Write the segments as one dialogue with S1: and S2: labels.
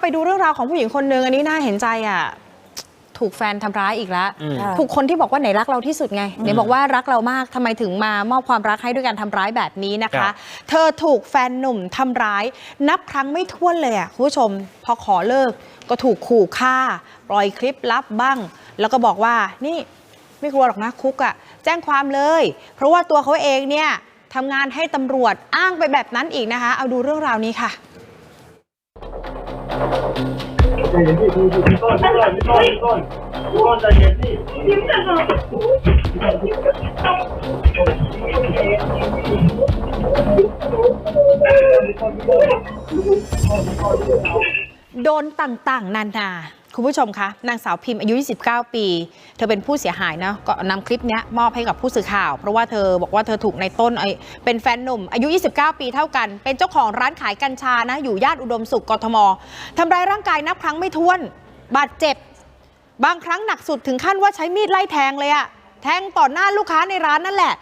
S1: ไปดูเรื่องราวของผู้หญิงคนหนึ่งอันนี้น่าเห็นใจอะถูกแฟนทำร้ายอีกแล้ว
S2: อืม
S1: ถูกคนที่บอกว่าไหนรักเราที่สุดไงไหนบอกว่ารักเรามากทำไมถึงมามอบความรักให้ด้วยการทำร้ายแบบนี้นะ
S2: ครั
S1: คะ
S2: บ
S1: เธอถูกแฟนหนุ่มทำร้าย นับครั้งไม่ถ้วนเลยอะคุณผู้ชม พอขอเลิกก็ถูกขู่ฆ่า ปล่อยคลิปลับบ้าง แล้วก็บอกว่านี่ไม่กลัวหรอกนะคุกอะแจ้งความเลย เพราะว่าตัวเขาเองเนี่ยทำงานให้ตำรวจอ้างไปแบบนั้นอีกนะคะ เอาดูเรื่องราวนี้ค่ะ
S3: ใจเย็นพี่พี่พี่ต้นพี่ต้นพี่ต้นพี่ต้นพี่ต้นใจเย็นพี่
S1: โดนต่างๆ นานา คุณผู้ชมคะนางสาวพิมพ์อายุ 29 ปี เธอเป็นผู้เสียหายนะก็นำคลิปเนี้ยมอบให้กับผู้สื่อข่าว เพราะว่าเธอบอกว่าเธอถูกในต้นไอเป็นแฟนหนุ่ม อายุ 29 ปีเท่ากัน เป็นเจ้าของร้านขายกัญชานะ อยู่ย่านอุดมสุขกทมทำร้ายร่างกายนับครั้งไม่ถ้วน บาดเจ็บ บางครั้งหนักสุดถึงขั้นว่าใช้มีดไล่แทงเลยอะแทงต่อหน้าลูกค้าในร้านนั่นแหละ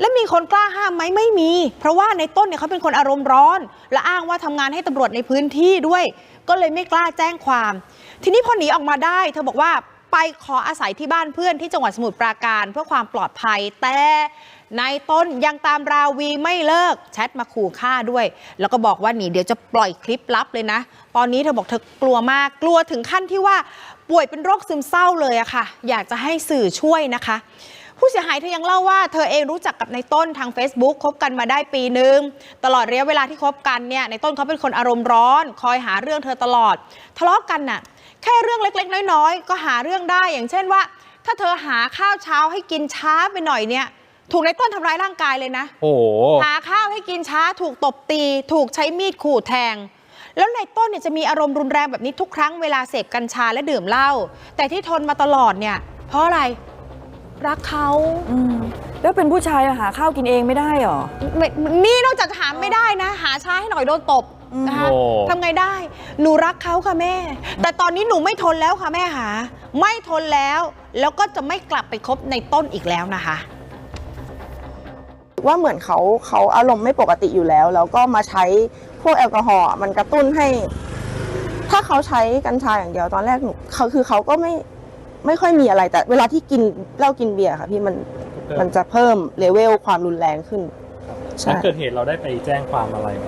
S1: แล้วมีคนกล้าห้ามไหมไม่มี เพราะว่าในต้นเนี่ยเขาเป็นคนอารมณ์ร้อน และอ้างว่าทำงานให้ตำรวจในพื้นที่ด้วย ก็เลยไม่กล้าแจ้งความ ทีนี้พอหนีออกมาได้ เธอบอกว่าไปขออาศัยที่บ้านเพื่อนที่จังหวัดสมุทรปราการเพื่อความปลอดภัย แต่ในต้นยังตามราวีไม่เลิกแชทมาขู่ฆ่าด้วย แล้วก็บอกว่าหนีเดี๋ยวจะปล่อยคลิปลับเลยนะ ตอนนี้เธอบอกเธอกลัวมากกลัวถึงขั้นที่ว่าป่วยเป็นโรคซึมเศร้าเลยอะค่ะ อยากจะให้สื่อช่วยนะคะ ผู้เสียหายเธอยังเล่าว่าเธอเองรู้จักกับในต้นทาง Facebook คบกันมาได้ปีหนึ่งตลอดระยะเวลาที่คบกันเนี่ยในต้นเขาเป็นคนอารมณ์ร้อน คอยหาเรื่องเธอตลอด ทะเลาะกันน่ะแค่เรื่องเล็กๆ น้อยๆ ก็หาเรื่องได้อย่างเช่นว่า ถ้าเธอหาข้าวเช้าให้กินช้าไปหน่อยเนี่ยถูกในต้นทำร้ายร่างกายเลยนะ
S2: โอ้โห
S1: หาข้าวให้กินช้าถูกตบตี ถูกใช้มีดขู่แทง แล้วในต้นเนี่ยจะมีอารมณ์รุนแรงแบบนี้ทุกครั้งเวลาเสพกัญชาและดื่มเหล้าแต่ที่ทนมาตลอดเนี่ย เพราะอะไร รักเขา
S4: อืมแล้วเป็นผู้ชายอะหาข้าวกินเองไม่ได้หรอ
S1: ไม่นี่นอกจากจะหาไม่ได้นะ หาช้าให้หน่อยโดนตบนะคะ
S2: โอ้
S1: ทำไงได้ หนูรักเขาค่ะแม่ แต่ตอนนี้หนูไม่ทนแล้วค่ะแม่หา ไม่ทนแล้ว แล้วก็จะไม่กลับไปคบในต้นอีกแล้วนะคะ
S5: ว่าเหมือนเขาเขาอารมณ์ไม่ปกติอยู่แล้ว แล้วก็มาใช้พวกแอลกอฮอล์อะมันกระตุ้นให้ ถ้าเขาใช้กัญชาอย่างเดียวตอนแรกหนูเขาคือเขาก็ไม่ ไม่ค่อยมีอะไร แต่เวลาที่กินเหล้ากินเบียร์ค่ะพี่มันมันจะเพิ่มเลเวลความรุนแรงขึ้น
S3: หลั
S5: ใช่
S3: งเกิดเหตุเราได้ไปแจ้งความอะไรไหม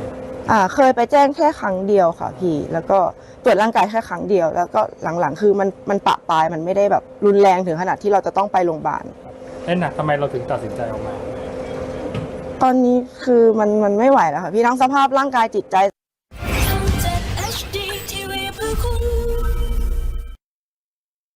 S5: อ่า เคยไปแจ้งแค่ครั้งเดียวค่ะพี่ แล้วก็ตรวจร่างกายแค่ครั้งเดียว แล้วก็หลังๆ คือมันมันปะปลายมันไม่ได้แบบรุนแรงถึงขนาดที่เราจะต้องไปโรงพยาบาล
S3: เอ้นหนักทำไมเราถึงตัดสินใจออกมา
S5: ตอนนี้คือมันมันไม่ไหวแล้วค่ะพี่ทั้งสภาพร่างกายจิตใจ